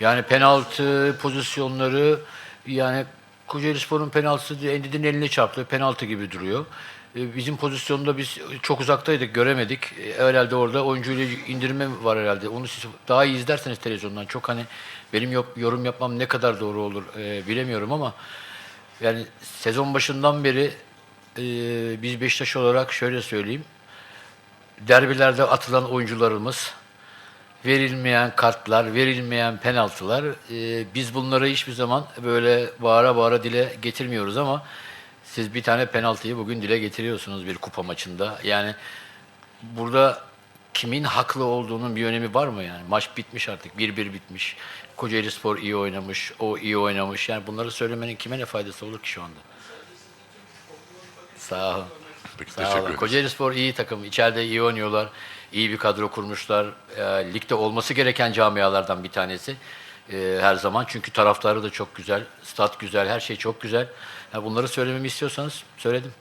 Yani penaltı pozisyonları yani Kocaeli Spor'un penaltısı Endid'in eline çarptı. Penaltı gibi duruyor. E, Bizim pozisyonda biz çok uzaktaydık, göremedik. E, Herhalde orada oyuncuyla indirme var herhalde. Onu siz daha iyi izlerseniz televizyondan. Çok hani benim yorum yapmam ne kadar doğru olur e, bilemiyorum ama yani sezon başından beri e, biz Beşiktaş olarak şöyle söyleyeyim. Derbilerde atılan oyuncularımız, verilmeyen kartlar, verilmeyen penaltılar. e, biz bunları hiçbir zaman böyle bağıra bağıra dile getirmiyoruz ama siz bir tane penaltıyı bugün dile getiriyorsunuz bir kupa maçında. Yani burada kimin haklı olduğunun bir önemi var mı yani? Maç bitmiş artık. 1-1 bitmiş. Kocaeli Spor iyi oynamış. O iyi oynamış. Yani bunları söylemenin kime ne faydası olur ki şu anda? Sağ olun. Peki, Sağ teşekkür olun. ederiz. Kocaeli Spor iyi takım. İçeride iyi oynuyorlar. İyi bir kadro kurmuşlar. E, ligde olması gereken camialardan bir tanesi. E, her zaman. Çünkü taraftarı da çok güzel. Stat güzel. Her şey çok güzel. Ya bunları söylememi istiyorsanız söyledim.